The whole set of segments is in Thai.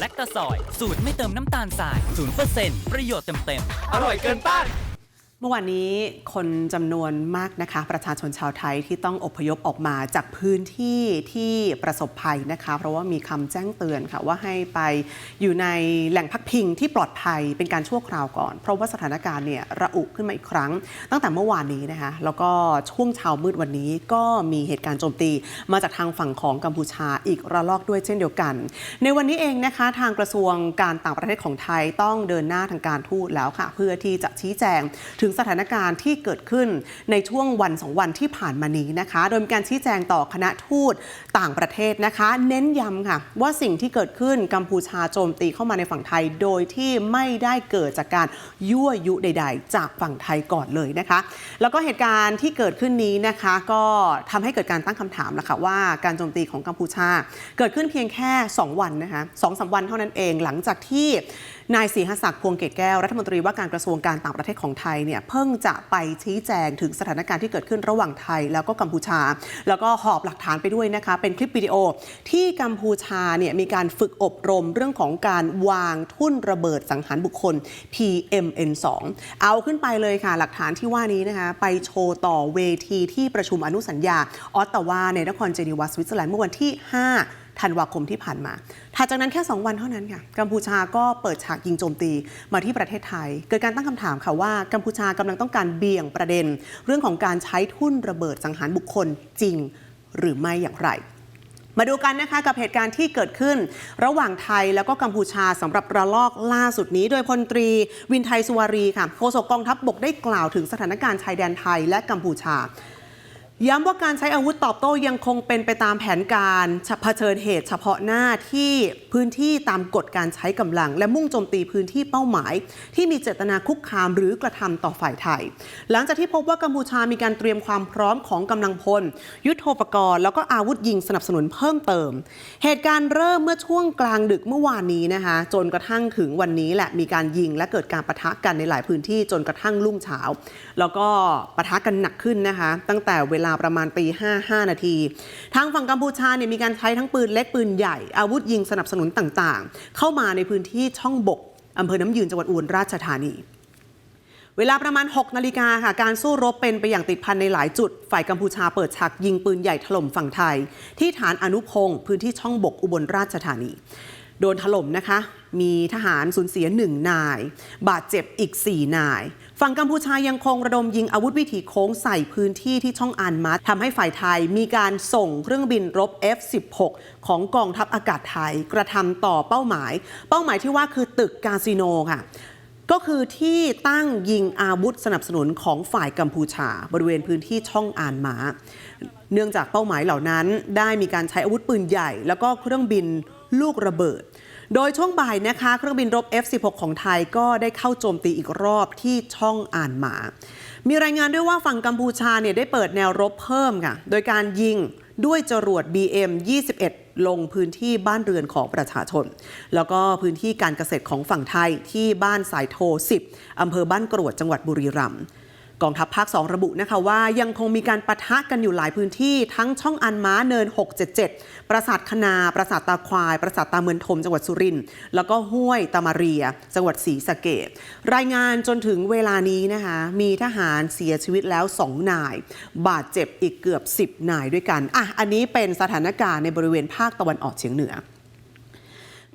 แลคตาซอย สูตรไม่เติมน้ำตาลทราย 0%ประโยชน์เต็มๆ อร่อยเกินต้าน เมื่อวานนี้คนจำนวนมากนะคะ ประชาชนชาวไทยที่ต้องอพยพออกมาจากพื้นที่ที่ประสบภัยนะคะ เพราะว่ามีคำแจ้งเตือนค่ะว่าให้ไปอยู่ในแหล่งพักพิงที่ปลอดภัยเป็นการชั่วคราวก่อน เพราะว่าสถานการณ์เนี่ยระอุขึ้นมาอีกครั้ง ตั้งแต่เมื่อวานนี้นะคะ แล้วก็ช่วงเช้ามืดวันนี้ก็มีเหตุการณ์โจมตีมาจากทางฝั่งของกัมพูชาอีกระลอกด้วยเช่นเดียวกัน ในวันนี้เองนะคะ ทางกระทรวงการต่างประเทศของไทยต้องเดินหน้าทางการทูตแล้วค่ะ เพื่อที่จะชี้แจงถึงสถานการณ์ที่เกิดขึ้นในช่วงวันสองวันที่ผ่านมานี้นะคะ โดยมีการชี้แจงต่อคณะทูตต่างประเทศนะคะ เน้นย้ำค่ะ ว่าสิ่งที่เกิดขึ้นกัมพูชาโจมตีเข้ามาในฝั่งไทย โดยที่ไม่ได้เกิดจากการยั่วยุใด ๆ จากฝั่งไทยก่อนเลยนะคะ แล้วก็เหตุการณ์ที่เกิดขึ้นนี้นะคะ ก็ทำให้เกิดการตั้งคำถามแล้วค่ะว่าการโจมตีของกัมพูชา เกิดขึ้นเพียงแค่ 2 วันนะคะสองสามวันเท่านั้นเองหลังจากที่ นายศรีหศักดิ์พวงเกตแก้วรัฐมนตรีว่าการกระทรวงการต่างประเทศของไทยเนี่ยเพิ่งจะไปชี้แจงถึงสถานการณ์ที่เกิดขึ้นระหว่างไทย แล้วก็กัมพูชา แล้วก็หอบหลักฐานไปด้วยนะคะ เป็นคลิปวิดีโอที่กัมพูชาเนี่ยมีการฝึกอบรมเรื่องของการวางทุ่นระเบิดสังหารบุคคล PMN2 เอาขึ้นไปเลยค่ะ หลักฐานที่ว่านี้นะคะไปโชว์ต่อเวทีที่ประชุมอนุสัญญาออตตาวาในนครเจนีวาสวิตเซอร์แลนด์เมื่อวันที่ 5 ธันวาคมที่ผ่านมาถัดจากนั้นแค่ 2 วันเท่านั้นค่ะ กัมพูชาก็เปิดฉากยิงโจมตีมาที่ประเทศไทย เกิดการตั้งคำถามค่ะว่ากัมพูชากำลังต้องการเบี่ยงประเด็น เรื่องของการใช้ทุ่นระเบิดสังหารบุคคลจริง หรือไม่อย่างไรมาดูกันนะคะกับเหตุการณ์ที่เกิดขึ้น ระหว่างไทยแล้วก็กัมพูชาสำหรับระลอกล่าสุดนี้ โดยพลตรีวินไทยสุวารีค่ะโฆษกกองทัพบบกได้กล่าวถึงสถานการณ์ชายแดนไทยและกัมพูชา ย้ำว่าการใช้อาวุธตอบโต้ยังคงเป็นไปตามแผนการเผชิญเหตุเฉพาะหน้าที่พื้นที่ตามกฎการใช้กำลัง และมุ่งโจมตีพื้นที่เป้าหมาย ที่มีเจตนาคุกคามหรือกระทำต่อฝ่ายไทย หลังจากที่พบว่ากัมพูชามีการเตรียมความพร้อมของกำลังพล ยุทโธปกรณ์แล้วก็อาวุธยิงสนับสนุนเพิ่มเติม เหตุการณ์เริ่มเมื่อช่วงกลางดึกเมื่อวานนี้นะคะจนกระทั่งถึงวันนี้แหละมีการยิงและเกิดการปะทะกันในหลายพื้นที่จนกระทั่งรุ่งเช้า แล้วก็ปะทะกันหนักขึ้นนะคะ ตั้งแต่เวลาประมาณตี5 5 นาที ทางฝั่งกัมพูชาเนี่ยมีการใช้ทั้งปืนเล็กปืนใหญ่ อาวุธยิงสนับสนุนต่างๆ เข้ามาในพื้นที่ช่องบกอำเภอน้ำยืนจังหวัดอุบลราชธานีเวลาประมาณ 6 นาฬิกาค่ะ การสู้รบเป็นไปอย่างติดพันในหลายจุด ฝ่ายกัมพูชาเปิดฉากยิงปืนใหญ่ถล่มฝั่งไทย ที่ฐานอนุพงศ์พื้นที่ช่องบกอุบลราชธานี โดนถล่มนะคะ มีทหารสูญเสียหนึ่งนาย บาดเจ็บอีก 4 นาย ฝั่งกัมพูชายังคงระดมยิงอาวุธวิถีโค้งใส่พื้นที่ที่ช่องอันมัดทำให้ฝ่ายไทยมีการส่งเครื่องบินรบ F-16 ของกองทัพอากาศไทยกระทำต่อเป้าหมาย เป้าหมายที่ว่าคือตึกคาสิโนค่ะก็คือที่ตั้งยิงอาวุธสนับสนุนของฝ่ายกัมพูชา บริเวณพื้นที่ช่องอานม้าเนื่องจากเป้าหมายเหล่านั้น ได้มีการใช้อาวุธปืนใหญ่ แล้วก็เครื่องบิน ลูกระเบิด โดยช่วงบ่ายนะคะ เครื่องบินรบ F16 ของไทยก็ได้เข้าโจมตีอีกรอบที่ช่องอ่านหมา มีรายงานด้วยว่าฝั่งกัมพูชาเนี่ยได้เปิดแนวรบเพิ่มค่ะ โดยการยิงด้วยจรวด BM 21 ลงพื้นที่บ้านเรือนของประชาชน แล้วก็พื้นที่การเกษตรของฝั่งไทยที่บ้านสายโท 10 อำเภอบ้านกรวดจังหวัดบุรีรัมย์ กองทัพภาค 2 ระบุนะคะว่ายังคงมีการปะทะกันอยู่หลายพื้นที่ทั้งช่องอันม้าเนิน 677 ปราสาทคณา ปราสาทตาควาย ปราสาทตาเมือนทม จังหวัดสุรินทร์แล้วก็ห้วยตามาเรีย จังหวัดศรีสะเกดรายงานจนถึงเวลานี้นะคะมีทหารเสียชีวิตแล้ว 2 นาย บาดเจ็บอีกเกือบ 10 นายด้วยกันอะอันนี้เป็นสถานการณ์ในบริเวณภาคตะวันออกเฉียงเหนือ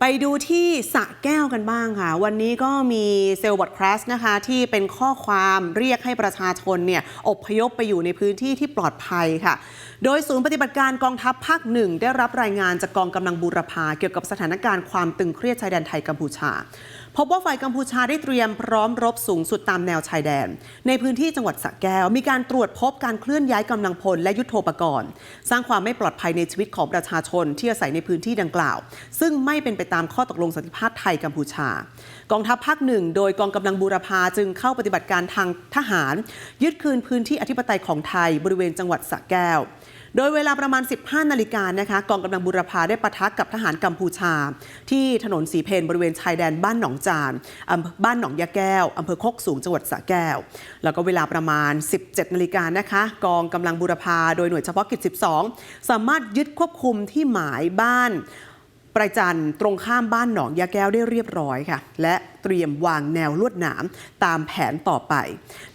ไปดูที่สระแก้วกันบ้างค่ะ วันนี้ก็มีเซลล์บอดคลาสนะคะ ที่เป็นข้อความเรียกให้ประชาชนเนี่ยอพยพไปอยู่ในพื้นที่ที่ปลอดภัยค่ะ โดยศูนย์ปฏิบัติการกองทัพภาคหนึ่งได้รับรายงานจากกองกำลังบูรพาเกี่ยวกับสถานการณ์ความตึงเครียดชายแดนไทยกัมพูชา พบว่าฝ่ายกัมพูชาได้เตรียมพร้อมรบสูงสุดตามแนวชายแดน ในพื้นที่จังหวัดสระแก้ว มีการตรวจพบการเคลื่อนย้ายกำลังพลและยุทโธปกรณ์ สร้างความไม่ปลอดภัยในชีวิตของประชาชนที่อาศัยในพื้นที่ดังกล่าว ซึ่งไม่เป็นไปตามข้อตกลงสันติภาพไทยกัมพูชา กองทัพภาคหนึ่งโดยกองกำลังบูรพาจึงเข้าปฏิบัติการทางทหาร ยึดคืนพื้นที่อธิปไตยของไทยบริเวณจังหวัดสระแก้ว โดยเวลาประมาณ 15 นาฬิกานะคะกองกำลังบุรพาได้ปะทะกับทหารกัมพูชา ที่ถนนสีเพนบริเวณชายแดนบ้านหนองจานบ้านหนองยะแก้วอำเภอโคกสูงจังหวัดสระแก้ว แล้วก็เวลาประมาณ 17 นาฬิกานะคะกองกำลังบุรพาโดยหน่วยเฉพาะกิจ 12 สามารถยึดควบคุมที่หมายบ้าน ประจันตรงข้ามบ้านหนองยาแก้วได้เรียบร้อยค่ะ และเตรียมวางแนวลวดหนามตามแผนต่อไป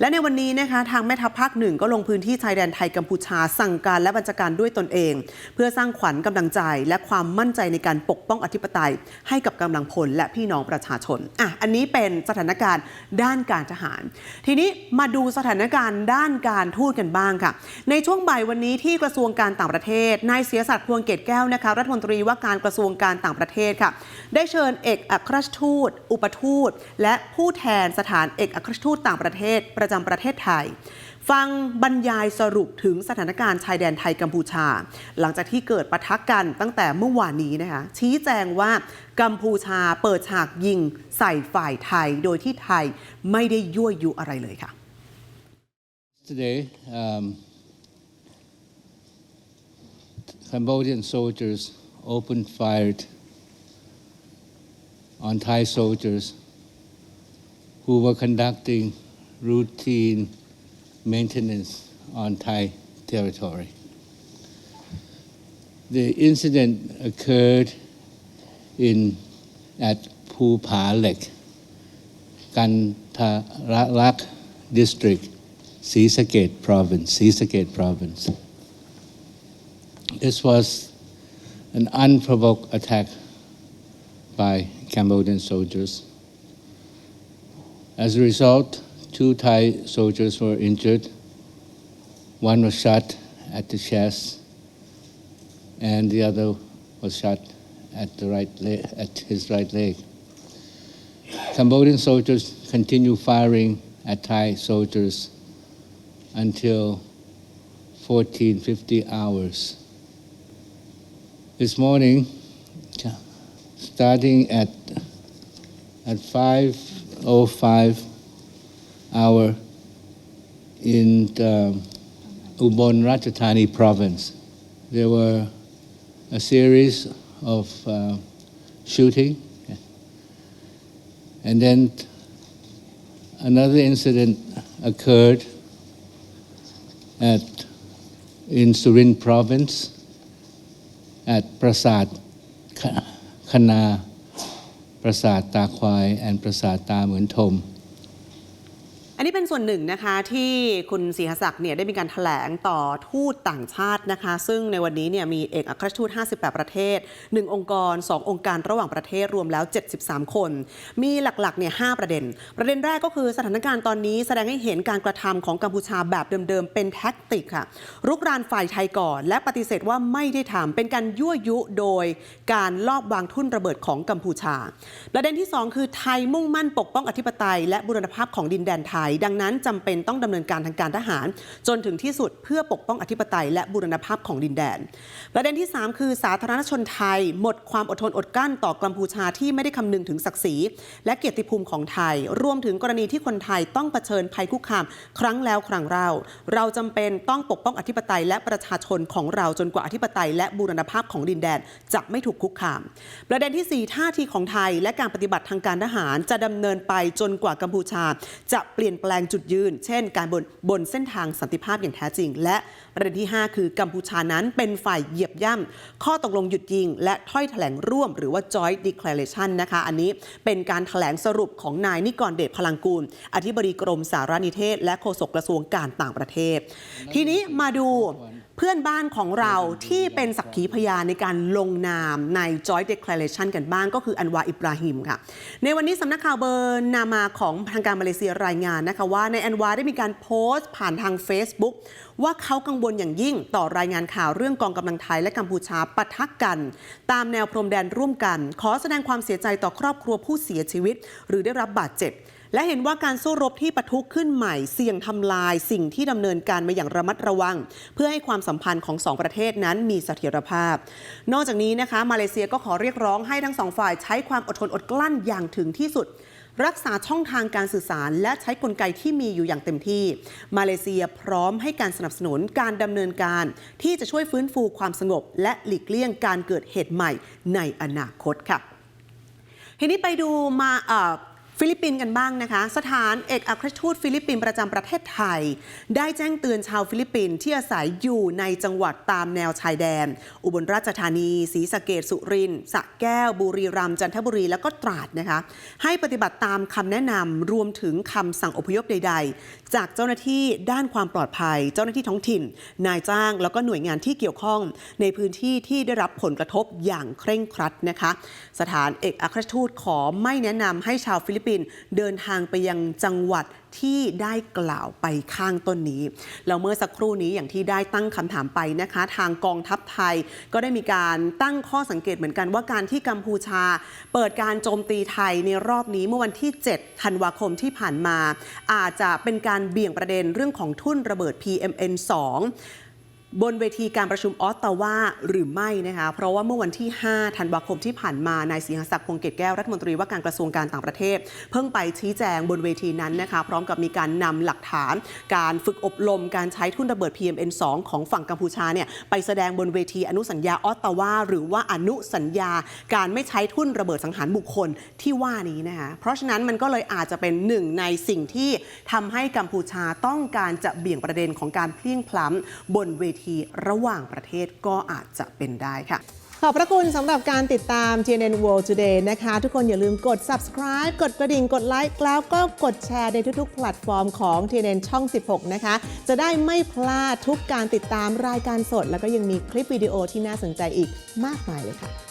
และในวันนี้นะคะทางแม่ทัพภาคหนึ่งก็ลงพื้นที่ชายแดนไทยกัมพูชา สั่งการและบัญชาการด้วยตนเอง เพื่อสร้างขวัญกำลังใจ และความมั่นใจในการปกป้องอธิปไตย ให้กับกำลังพลและพี่น้องประชาชนอะอันนี้เป็นสถานการณ์ด้านการทหาร ทีนี้มาดูสถานการณ์ด้านการทูตกันบ้างค่ะ ในช่วงบ่ายวันนี้ที่กระทรวงการต่างประเทศนายเสียศักดิ์พวงเกตแก้วนะคะรัฐมนตรีว่าการกระทรวงการการต่างประเทศค่ะ ได้เชิญเอกอัครราชทูต อุปทูต และผู้แทนสถานเอกอัครราชทูตต่างประเทศ ประจำประเทศไทย ฟังบรรยายสรุปถึงสถานการณ์ชายแดนไทยกัมพูชา หลังจากที่เกิดปะทะกันตั้งแต่เมื่อวานนี้นะคะ ชี้แจงว่ากัมพูชาเปิดฉากยิงใส่ฝ่ายไทย โดยที่ไทยไม่ได้ยั่วยุอะไรเลยค่ะ Today, um, Cambodian soldiers opened fired on Thai soldiers who were conducting routine maintenance on Thai territory. The incident occurred in at Phuphalek, Kantarak district, Sisaket province, Sisaket province. This was an unprovoked attack by Cambodian soldiers. As a result, two Thai soldiers were injured. One was shot at the chest, and the other was shot at the right at his right leg. Cambodian soldiers continued firing at Thai soldiers until 14, 50 hours. This morning, starting at at 5:05 hour in the Ubon Ratchathani province, there were a series of uh, shooting, and then another incident occurred at in Surin province ปราสาทคณาปราสาทตาควาย แอนปราสาทตาเหมือนทมันนี้เป็นส่วนหนึ่งนะคะที่คุณศรีหศักดิ์เนี่ยได้มีการถแถลงต่อทูตต่างชาตินะคะ ซึ่งในวันนี้เนี่ยมีเอกอัครราชทูต 58 ประเทศ 1 องค์กร 2 องค์การระหว่างประเทศรวมแล้ว 73 คน มีหลักๆเนี่ย5ประเด็น ประเด็นแรกก็คือสถานการณ์ตอนนี้แสดงให้เห็นการกระทำของกัมพูชาแบบเดิมๆ เป็นแท็กติกค่ะรุกรานฝ่ายไทยก่อน และปฏิเสธว่าไม่ได้ทำเป็นการยั่วยุโดยการลอบวางทุ่นระเบิดของกัมพูชา ประเด็นที่ 2 คือไทยมุ่งมั่นปกป้องอธิปไตยและบูรณภาพของดินแดนไทยดังนั้นจำเป็นต้องดำเนินการทางการทหาร จนถึงที่สุดเพื่อปกป้องอธิปไตยและบูรณภาพของดินแดน ประเด็นที่ 3 คือสาธารณชนไทย หมดความอดทนอดกั้นต่อกัมพูชาที่ไม่ได้คำนึงถึงศักดิ์ศรีและเกียรติภูมิของไทย รวมถึงกรณีที่คนไทยต้องเผชิญภัยคุกคาม ครั้งแล้วครั้งเล่าเราจำเป็นต้องปกป้องอธิปไตยและประชาชนของเราจนกว่าอธิปไตยและบูรณภาพของดินแดนจะไม่ถูกคุกคาม ประเด็นที่ 4 ท่าทีของไทยและการปฏิบัติทางการทหารจะดำเนินไปจนกว่ากัมพูชา จะเปลี่ยนแปลงจุดยืน เช่น การบนบนเส้นทางสันติภาพอย่างแท้จริง และประเด็นที่ 5 คือกัมพูชานั้นเป็นฝ่ายเหยียบย่ำข้อตกลงหยุดยิง และถ้อยแถลงร่วมหรือว่า joint declaration นะคะ อันนี้เป็นการแถลงสรุปของนายนิกรเดชพลังกูล อธิบดีกรมสารนิเทศ และโฆษกกระทรวงการต่างประเทศ ทีนี้มาดู พื่อนบ้านของเราที่เป็นสักขีพยานในการลงนามใน Joint Declaration กันบ้างก็คืออันวาอิบราฮิมค่ะ ในวันนี้สำนักข่าวเบอร์นามาของทางการมาเลเซียรายงานนะคะว่าในอันวาได้มีการโพสต์ผ่านทาง Facebook ว่าเขากังวลอย่างยิ่งต่อรายงานข่าวเรื่องกองกำลังไทยและกัมพูชาปะทะกัน ตามแนวพรมแดนร่วมกัน ขอแสดงความเสียใจต่อครอบครัวผู้เสียชีวิต หรือได้รับบาดเจ็บ และเห็นว่าการสู้รบที่ปะทุขึ้นใหม่เสี่ยงทำลายสิ่งที่ดำเนินการมาอย่างระมัดระวัง เพื่อให้ความสัมพันธ์ของสองประเทศนั้นมีเสถียรภาพ นอกจากนี้นะคะมาเลเซียก็ขอเรียกร้องให้ทั้งสองฝ่ายใช้ความอดทนอดกลั้นอย่างถึงที่สุด รักษาช่องทางการสื่อสาร และใช้กลไกที่มีอยู่อย่างเต็มที่ มาเลเซียพร้อมให้การสนับสนุนการดำเนินการ ที่จะช่วยฟื้นฟูความสงบ และหลีกเลี่ยงการเกิดเหตุใหม่ในอนาคตค่ะทีนี้ไปดูมา ฟิลิปปินส์กันบ้างนะคะ สถานเอกอัครราชทูตฟิลิปปินส์ประจำประเทศไทย ได้แจ้งเตือนชาวฟิลิปปินส์ที่อาศัยอยู่ในจังหวัดตามแนวชายแดน อุบลราชธานีศรีสะเกดสุรินทร์สระแก้ว บุรีรัมย์จันทบุรีแล้วก็ตราดนะคะ ให้ปฏิบัติตามคำแนะนำรวมถึงคำสั่งอพยพใด ๆ จากเจ้าหน้าที่ด้านความปลอดภัย เจ้าหน้าที่ท้องถิ่น นายจ้างแล้วก็หน่วยงานที่เกี่ยวข้อง ในพื้นที่ที่ได้รับผลกระทบอย่างเคร่งครัดนะคะ สถานเอกอัครราชทูตขอไม่แนะนำให้ชาวฟิลิปปินส์เดินทางไปยังจังหวัดที่ได้กล่าวไปข้างต้นนี้ แล้วเมื่อสักครู่นี้อย่างที่ได้ตั้งคำถามไปนะคะ ทางกองทัพไทยก็ได้มีการตั้งข้อสังเกตเหมือนกันว่าการที่กัมพูชา เปิดการโจมตีไทยในรอบนี้เมื่อวันที่ 7 ธันวาคมที่ผ่านมา อาจจะเป็นการเบี่ยงประเด็นเรื่องของทุ่นระเบิด PMN 2 บนเวทีการประชุมออสตาวาหรือไม่นะคะ เพราะว่าเมื่อวันที่ 5 ธันวาคมที่ผ่านมา นายสิงหศักดิ์คงเกตแก้วรัฐมนตรีว่าการกระทรวงการต่างประเทศ เพิ่งไปชี้แจงบนเวทีนั้นนะคะ พร้อมกับมีการนำหลักฐาน การฝึกอบรมการใช้ทุ่นระเบิด PMN 2 ของฝั่งกัมพูชาเนี่ยไปแสดงบนเวทีอนุสัญญาออสตาวาหรือว่าอนุสัญญา การไม่ใช้ทุ่นระเบิดสังหารบุคคลที่ว่านี้นะคะ เพราะฉะนั้นมันก็เลยอาจจะเป็นหนึ่งในสิ่งที่ทำให้กัมพูชาต้องการจะเบี่ยงประเด็นของการเพลี่ยงพล้ำบนเวทีทีระหว่างประเทศก็อาจจะเป็นได้ค่ะ ขอบพระคุณสำหรับการติดตาม TNN World Today นะคะ ทุกคนอย่าลืมกด subscribe กดกระดิ่ง กดไลค์แล้วก็กดแชร์ในทุกๆแพลตฟอร์มของ TNN ช่อง 16 นะคะ จะได้ไม่พลาดทุกการติดตามรายการสด แล้วก็ยังมีคลิปวิดีโอที่น่าสนใจอีกมากมายเลยค่ะ